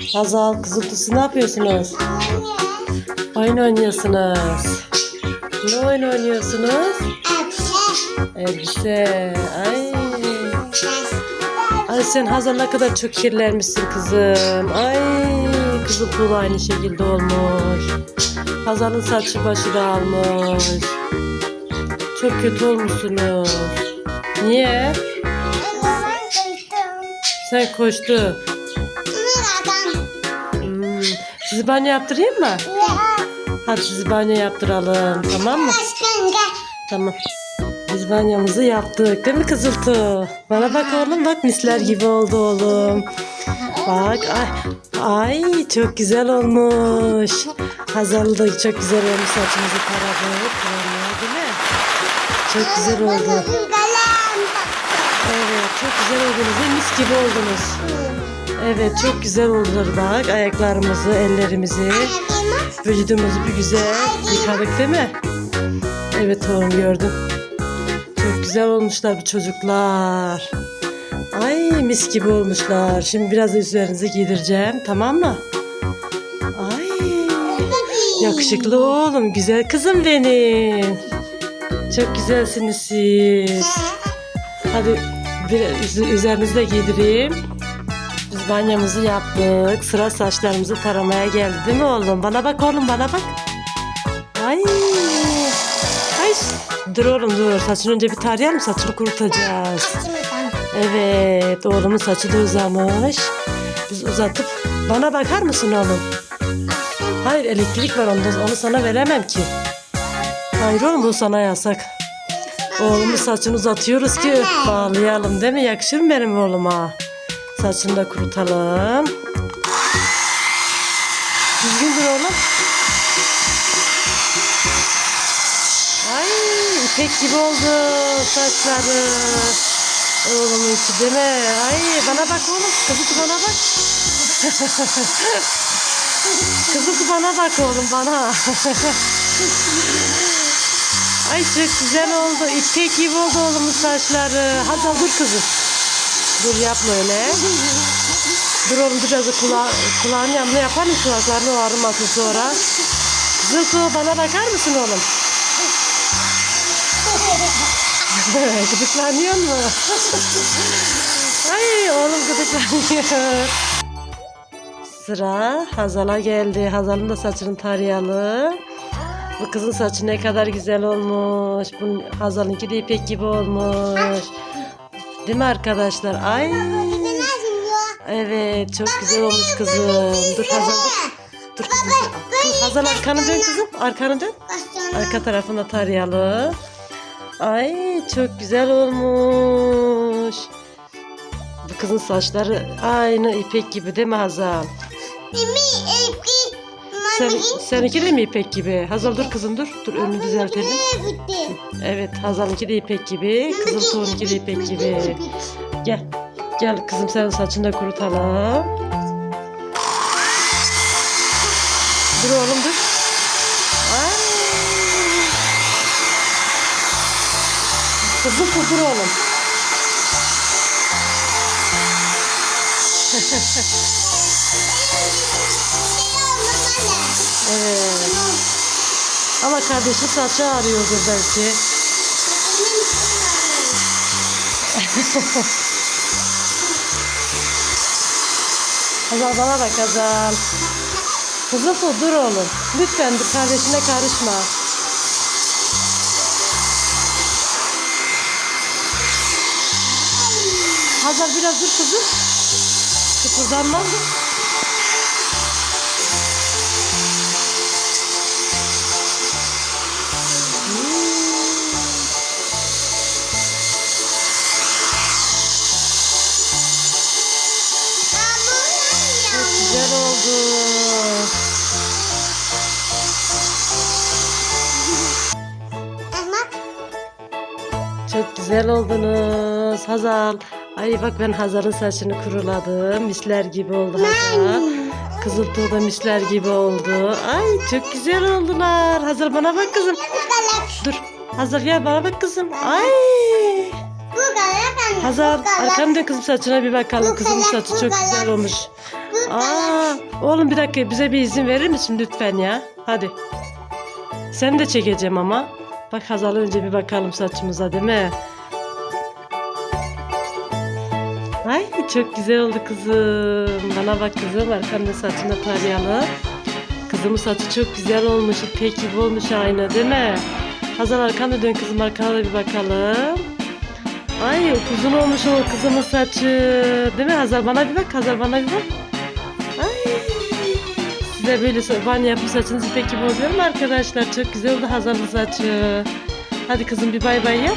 Hazal kızıltısı ne yapıyorsunuz? Oyun oynuyorsunuz. Ne oyun oynuyorsunuz? Elbise. Ay. Ay sen Hazal ne kadar çok kirlenmişsin kızım. Ay kızıl tuğla aynı şekilde olmuş. Hazal'ın saçı başı da almış. Çok kötü olmuşsunuz. Niye? Sen koştun. Sizi banyo yaptırayım mı? Hadi sizi banyo yaptıralım. Tamam mı? Tamam. Biz banyomuzu yaptık değil mi kızıltı? Bana bak oğlum bak misler gibi oldu oğlum. Bak ay, ay çok güzel olmuş. Hazal da çok güzel olmuş saçımızı. Kremler değil mi? Çok güzel oldu. Evet çok güzel oldunuz. Mis gibi oldunuz. Evet çok güzel oldular bak. Ayaklarımızı, ellerimizi, vücudumuzu bir güzel yıkadık değil mi? Evet oğlum gördüm. Çok güzel olmuşlar bu çocuklar. Ay mis gibi olmuşlar. Şimdi biraz da üzerinize giydireceğim tamam mı? Ay yakışıklı oğlum güzel kızım benim. Çok güzelsiniz siz. Hadi bir üz- üzerinizi de giydireyim. Biz banyomuzu yaptık. Sıra saçlarımızı taramaya geldi değil mi oğlum? Bana bak oğlum bana bak. Ay. Ay. Dur oğlum dur. Saçını önce bir tarayalım saçını kurutacağız. Evet oğlumun saçı da uzamış. Biz uzatıp bana bakar mısın oğlum? Hayır elektrik var onda onu sana veremem ki. Hayır oğlum bu sana yasak. Oğlumun saçını uzatıyoruz ki bağlayalım değil mi? Yakışır mı benim oğluma? Saçını da kurutalım. Düzgün dur oğlum. Ay ipek gibi oldu saçları. Oğlumun içi değil mi? Ay bana bak oğlum. Kızı bana bak. Kızı bana bak oğlum bana. Ay çok güzel oldu. İpek gibi oldu oğlumun saçları. Hadi dur kızım. Dur yapma öyle. Dur oğlum dur da kula kulağın yanına yapar mısın? Kulaklarını ağrımasın sonra. Zılkı bana bakar mısın oğlum? Gıdıklanıyor mu? Ay oğlum gıdıklanıyor. Sıra Hazal'a geldi. Hazal'ın da saçını tarayalım. Bu kızın saçı ne kadar güzel olmuş. Bu Hazal'ınki de ipek gibi olmuş. Değil mi arkadaşlar? Ay. Evet çok güzel olmuş kızım. Dur Hazal dur. Dur kızım. Dur, Hazal arkanı dön kızım. Arkanı dön. Arka tarafına tarayalım. Ay çok güzel olmuş. Bu kızın saçları aynı ipek gibi değil mi Hazal? Sen, seninki de mi ipek gibi? Hazal dur kızım dur. Dur önünü düzeltelim. Evet Hazal'ınki de ipek gibi. Kızıl tuğunki de ipek gibi. Gel. Gel kızım sen saçını da kurutalım. Dur oğlum dur. Ay. Kızım dur oğlum. Evet. Ama kardeşi saçı ağrıyordur belki. Hazal bana bak Hazal. Kızım dur, oğlum. Lütfen kardeşine karışma. Hazal biraz dur kızım. Kıpırdanma. Çok güzel oldunuz Hazal. Ay bak ben Hazal'ın saçını kuruladım. Misler gibi oldu Hazal. Kızıl tuğ da misler gibi oldu. Ay çok güzel oldular. Hazal bana bak kızım. Dur. Hazal gel bana bak kızım. Ay. Hazal arkanı dön kızım saçına bir bakalım. Kızımın saçı çok güzel olmuş. Aa oğlum bir dakika bize bir izin verir misin lütfen ya? Hadi. Sen de çekeceğim ama. Bak Hazal önce bir bakalım saçımıza değil mi? Ay çok güzel oldu kızım. Bana bak kızım arkamda saçını tarayalım. Kızımın saçı çok güzel olmuş. İpek gibi olmuş aynı değil mi? Hazal arkanda dön kızım arkana da bir bakalım. Ay uzun olmuş o kızımın saçı. Değil mi Hazal? Bana bir bak Hazal bana bir bak. Size böyle banyo yapıp saçınız ipek gibi oluyor arkadaşlar? Çok güzel oldu Hazal'ın saçı. Hadi kızım bir bay bay yap.